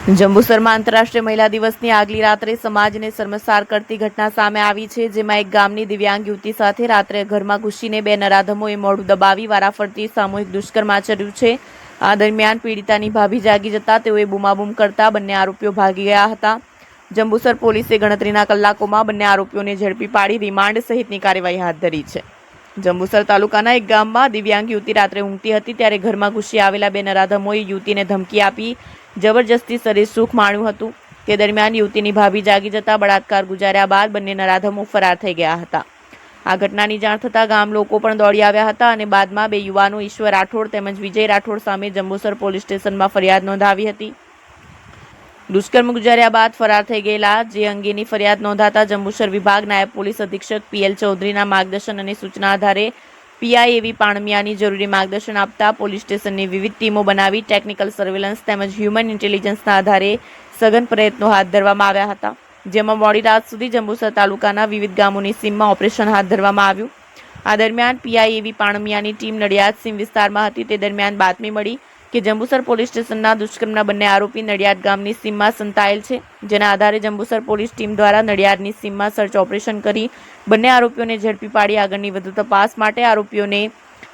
જંબુસરમાં આંતરરાષ્ટ્રીય મહિલા દિવસની આગલી રાત્રે સમાજને શર્મસાર કરતી ઘટના સામે આવી છે, જેમાં એક ગામની દિવ્યાંગ યુવતી સાથે રાત્રે ઘરમાં ઘૂસીને બે નરાધમોએ મોડું દબાવી વારાફરતી સામૂહિક દુષ્કર્મ આચર્યું છે. આ દરમિયાન પીડિતાની ભાભી જાગી જતા તેઓએ બૂમાબૂમ કરતા બંને આરોપીઓ ભાગી ગયા હતા. જંબુસર પોલીસે ગણતરીના કલાકોમાં બંને આરોપીઓને ઝડપી પાડી રિમાન્ડ સહિતની કાર્યવાહી હાથ ધરી છે. જંબુસર તાલુકાના એક ગામમાં દિવ્યાંગ યુવતી રાત્રે ઊંઘતી હતી ત્યારે ઘરમાં ઘૂસી આવેલા બે નરાધમોએ યુવતીને ધમકી આપી, જબરજસ્તી શરીર સુખ માણ્યું હતું. તે દરમિયાન યુવતીની ભાભી જાગી જતા બળાત્કાર ગુજાર્યા બાદ બંને નરાધમો ફરાર થઈ ગયા હતા. આ ઘટનાની જાણ થતાં ગામ લોકો પણ દોડી આવ્યા હતા અને બાદમાં બે યુવાનો ઈશ્વર રાઠોડ તેમજ વિજય રાઠોડ સામે જંબુસર પોલીસ સ્ટેશનમાં ફરિયાદ નોંધાવી હતી. દુષ્કર્મ ગુજાર્યા બાદ ફરાર થઈ ગયેલા જે અંગેની ફરિયાદ નોંધાતા જંબુસર વિભાગ નાયબ પોલીસ અધિક્ષક પીએલ ચૌધરીના માર્ગદર્શન અને સૂચના આધારે પીઆઈ એવી પાણમિયાની જરૂરી માર્ગદર્શન આપતા પોલીસ સ્ટેશનની વિવિધ ટીમો બનાવી ટેકનિકલ સર્વેલન્સ તેમજ હ્યુમન ઇન્ટેલિજન્સના આધારે સઘન પ્રયત્નો હાથ ધરવામાં આવ્યા હતા, જેમાં મોડી રાત સુધી જંબુસર તાલુકાના વિવિધ ગામોની સીમમાં ઓપરેશન હાથ ધરવામાં આવ્યું. આ દરમિયાન પીઆઈ એવી પાણમિયાની ટીમ નડિયાદ સીમ વિસ્તારમાં હતી, તે દરમિયાન બાતમી મળી કે જંબુસર પોલીસ સ્ટેશનના દુષ્કર્મના બંને આરોપી નડિયાદ ગામની સીમમાં સંતાયેલ છે જેના આધારે જંબુસર પોલીસ ટીમ દ્વારા નડિયાદની સીમમાં સર્ચ ઓપરેશન કરી બંને આરોપીઓને ઝડપી પાડી આગળની વધુ તપાસ માટે આરોપીઓને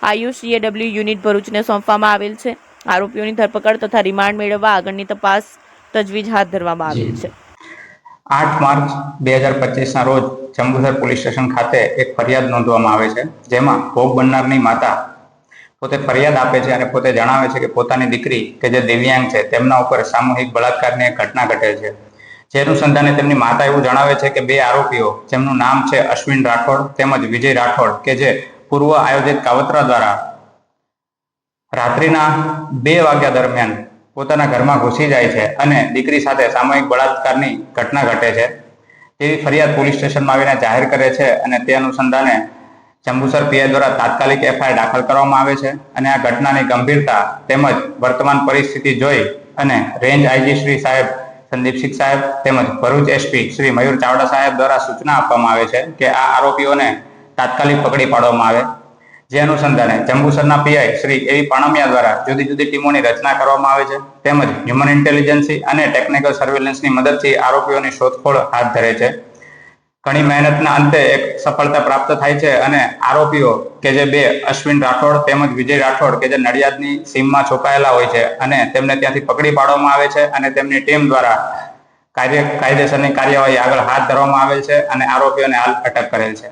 આયુસીએડબ્લ્યુ યુનિટ ભરૂચને સોંપવામાં આવેલ છે. આરોપીઓની ધરપકડ તથા રિમાન્ડ મેળવવા આગળની તપાસ તજવીજ હાથ ધરવામાં આવેલ છે. આઠ માર્ચ બે હજાર પચીસના રોજ જંબુસર પોલીસ સ્ટેશન ખાતે એક ફરિયાદ નોંધવામાં આવે છે જેમાં ભોગ બનનારની માતા પોતે ફરિયાદ આપે છે અને પોતે જણાવે છે કે પોતાની દીકરી કે જે દિવ્યાંગ છે, તેમના ઉપર સામૂહિક બળાત્કારની ઘટના ઘટે છે. જે અનુસંધાને તેમની માતા એવું જણાવે છે કે બે આરોપીઓ, જેમનું નામ છે અશ્વિન રાઠોડ તેમજ વિજય રાઠોડ, કે જે પૂર્વ આયોજિત કાવતરા દ્વારા રાત્રિના બે વાગ્યા દરમિયાન પોતાના ઘરમાં ઘૂસી જાય છે અને દીકરી સાથે સામૂહિક બળાત્કારની ઘટના ઘટે છે. તેવી ફરિયાદ પોલીસ સ્ટેશનમાં આવીને જાહેર કરે છે અને તે અનુસંધાને જંબુસર પીઆઈ દ્વારા તાત્કાલિક એફઆઈઆર દાખલ કરવામાં આવે છે અને આ ઘટનાની ગંભીરતા તેમજ વર્તમાન પરિસ્થિતિ જોઈ અને રેન્જ આઈજી શ્રી સાહેબ સંદીપસિંહ સાહેબ તેમજ ભરૂચ એસપી શ્રી મયુર ચાવડા સાહેબ દ્વારા સૂચના આપવામાં આવે છે કે આ આરોપીઓને તાત્કાલિક પકડી પાડવામાં આવે. જે અનુસંધાને જંબુસરના પીઆઈ શ્રી એવી પાણમિયા દ્વારા જુદી જુદી ટીમોની રચના કરવામાં આવે છે તેમજ હ્યુમન ઇન્ટેલિજન્સી અને ટેકનિકલ સર્વેલન્સની મદદથી આરોપીઓની શોધખોળ હાથ ધરે છે. ઘણી મહેનતના અંતે એક સફળતા પ્રાપ્ત થાય છે અને આરોપીઓ કે જે બે અશ્વિન રાઠોડ તેમજ વિજય રાઠોડ કે જે નડિયાદની સીમમાં છોકાયેલા હોય છે અને તેમને ત્યાંથી પકડી પાડવામાં આવે છે અને તેમની ટીમ દ્વારા કાર્ય કાયદેસરની કાર્યવાહી આગળ હાથ ધરવામાં આવેલ છે અને આરોપીઓને હાલ અટક કરેલ છે.